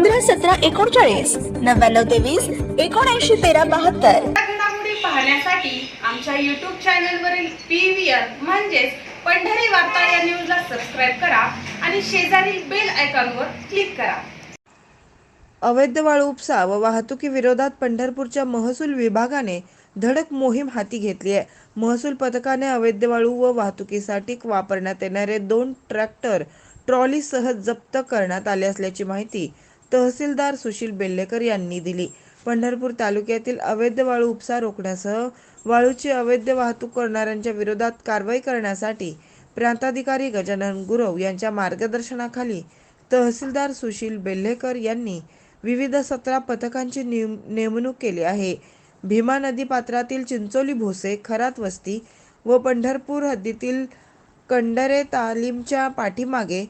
पंधरा सतरा एकोणचाळीस नव्याण्णव तेवीस एकोणऐंशी तेरा बहात्तर. घडामोडी पाहण्यासाठी आमच्या युट्यूब चॅनलवरील पी व्ही आर म्हणजेच पंढरी वार्ता या न्यूजला सबस्क्राईब करा आणि शेजारील बेल आयकॉनवर क्लिक करा. अवैध वाळू उपसा व वाहतुकीविरोधात पंढरपूरच्या महसूल विभागाने धडक मोहीम हाती घेतली आहे. महसूल पथकाने अवैध वाळू व वाहतुकीसाठी वापरण्यात येणारे दोन ट्रॅक्टर ट्रॉलीसह जप्त करण्यात आले असल्याची माहिती तहसीलदार सुशील बेल्लेकर यांनी दिली. पंढरपूर तालुक्यातील अवैध वाळू उपसा रोखण्यासह वाळूची अवैध वाहतूक करणाऱ्यांच्या विरोधात कारवाई करण्यासाठी प्रांताधिकारी गजानन गुरव यांच्या मार्गदर्शनाखाली तहसीलदार सुशील बेल्हेकर यांनी विविध सतरा पथकांची नेमणूक केली आहे. भीमा नदी पात्रातील चिंचोली भोसे खरात वस्ती व पंढरपूर हद्दीतील कंडरे तालीमच्या पाठीमागे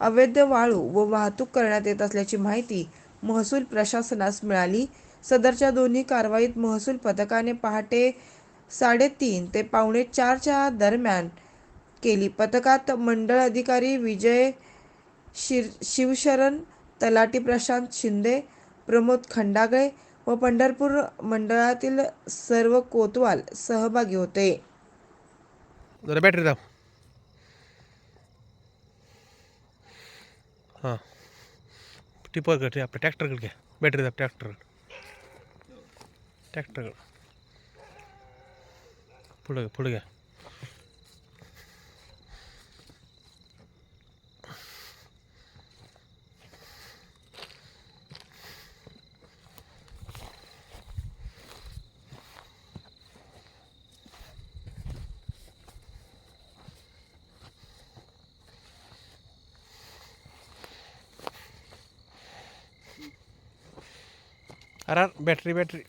अवैध वाळू व वाहतूक करण्यात येत असल्याची माहिती महसूल प्रशासनास मिळाली. सदरच्या दोन्ही कारवाईत महसूल पथकाने पहाटे साडेतीन ते पावणे चारच्या दरम्यान केली. पथकात मंडळ अधिकारी विजय शिर शिवशरण तलाटी प्रशांत शिंदे प्रमोद खंडागळे व पंढरपूर मंडळातील सर्व कोतवाल सहभागी होते जरा बॅटरी दाब हां. टिपरकडे आपल्या ट्रॅक्टरकडे घ्या. बॅटरी दाब ट्रॅक्टर. ट्रॅक्टरकडे पुढं पुढं घ्या. अरे बॅटरी बॅटरी